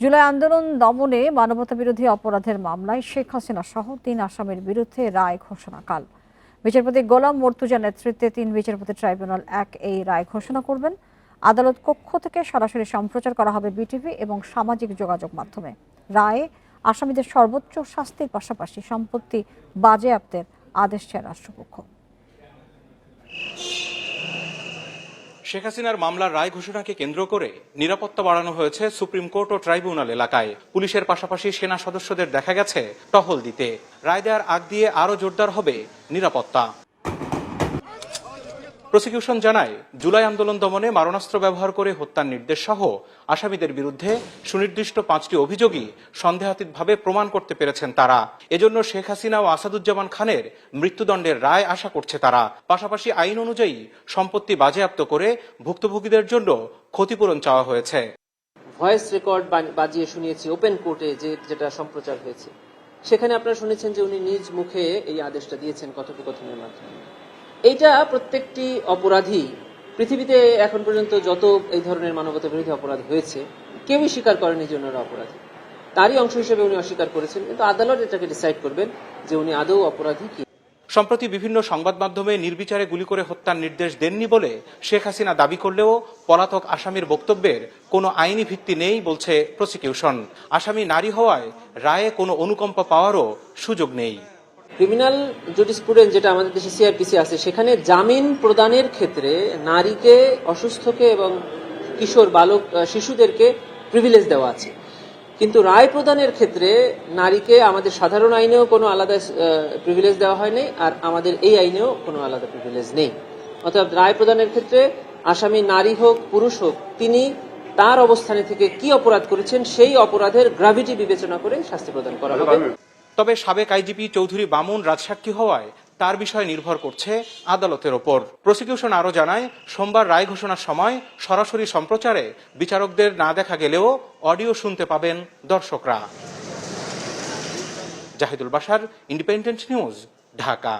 জুলাই আন্দোলন দমনে মানবতা বিরোধী অপরাধের মামলায় শেখ হাসিনা সহ তিন আসামির বিরুদ্ধে রায় ঘোষণাকাল। বিচারপতি গোলাম মর্তুজা নেতৃত্বে তিন বিচারপতি ট্রাইব্যুনাল এক এই রায় ঘোষণা করবেন। আদালত কক্ষ থেকে সরাসরি সম্প্রচার করা হবে বিটিভি এবং সামাজিক যোগাযোগ মাধ্যমে। রায়ে আসামিদের সর্বোচ্চ শাস্তির পাশাপাশি সম্পত্তি বাজেয়াপ্তের আদেশ চায় রাষ্ট্রপক্ষ। শেখ হাসিনার মামলার রায় ঘোষণাকে কেন্দ্র করে নিরাপত্তা বাড়ানো হয়েছে সুপ্রিম কোর্ট ও ট্রাইব্যুনাল এলাকায়। পুলিশের পাশাপাশি সেনা সদস্যদের দেখা গেছে টহল দিতে। রায় দেওয়ার আগ দিয়ে আরও জোরদার হবে নিরাপত্তা। প্রসিকিউশন জানায়, জুলাই আন্দোলন দমনে মারণাস্ত্র ব্যবহার করে হত্যার নির্দেশ সহ আসামিদের বিরুদ্ধে সুনির্দিষ্ট পাঁচটি অভিযোগই সন্দেহাতীতভাবে প্রমাণ করতে পেরেছেন তারা। এজন্য শেখ হাসিনা ও আসাদুজ্জামান খানের মৃত্যুদণ্ডের রায় আশা করছে তারা। পাশাপাশি আইন অনুযায়ী সম্পত্তি বাজেয়াপ্ত করে ভুক্তভোগীদের জন্য ক্ষতিপূরণ চাওয়া হয়েছে। ভয়েস রেকর্ড বাজিয়ে শুনিয়েছি ওপেন কোর্টে যে যেটা সম্প্রচার হয়েছে। সেখানে আপনারা শুনেছেন যে উনি নিজ মুখে এই আদেশটা দিয়েছেন কথোপকথনের মাধ্যমে। এইটা প্রত্যেকটি অপরাধী, পৃথিবীতে এখন পর্যন্ত যত এই ধরনের মানবতা বিরোধী অপরাধ হয়েছে, কেউই স্বীকার করেনি যে ওনারা অপরাধী। তারই অংশ হিসেবে উনি অস্বীকার করেছেন, কিন্তু আদালত এটাকে ডিসাইড করবেন যে উনি আদৌ অপরাধী কি। সম্প্রতি বিভিন্ন সংবাদ মাধ্যমে নির্বিচারে গুলি করে হত্যার নির্দেশ দেননি বলে শেখ হাসিনা দাবি করলেও পলাতক আসামির বক্তব্যের কোনো আইনি ভিত্তি নেই বলছে প্রসিকিউশন। আসামি নারী হওয়ায় রায়ে কোনো অনুকম্পা পাওয়ারও সুযোগ নেই। ক্রিমিনাল জুডিসপ্রুডেন্স যেটা আমাদের দেশে সিআরপিসি আছে, সেখানে জামিন প্রদানের ক্ষেত্রে নারীকে, অসুস্থকে এবং কিশোর বালক শিশুদেরকে প্রিভিলেজ দেওয়া আছে। কিন্তু রায় প্রদানের ক্ষেত্রে নারীকে আমাদের সাধারণ আইনেও কোনো আলাদা প্রিভিলেজ দেওয়া হয়নি আর আমাদের এই আইনেও কোনো আলাদা প্রিভিলেজ নেই। অর্থাৎ রায় প্রদানের ক্ষেত্রে আসামি নারী হোক, পুরুষ হোক, তিনি তার অবস্থানে থেকে কি অপরাধ করেছেন, সেই অপরাধের গ্রাভিটি বিবেচনা করে শাস্তি প্রদান করা হবে। তবে সাবেক আইজিপি চৌধুরী বামুন রাজসাক্ষী হওয়ায় তার বিষয়ে নির্ভর করছে আদালতের ওপর। প্রসিকিউশন আরও জানায়, সোমবার রায় ঘোষণার সময় সরাসরি সম্প্রচারে বিচারকদের না দেখা গেলেও অডিও শুনতে পাবেন দর্শকরা। জাহিদুল বাসার ইন্ডিপেন্ডেন্ট নিউজ, ঢাকা।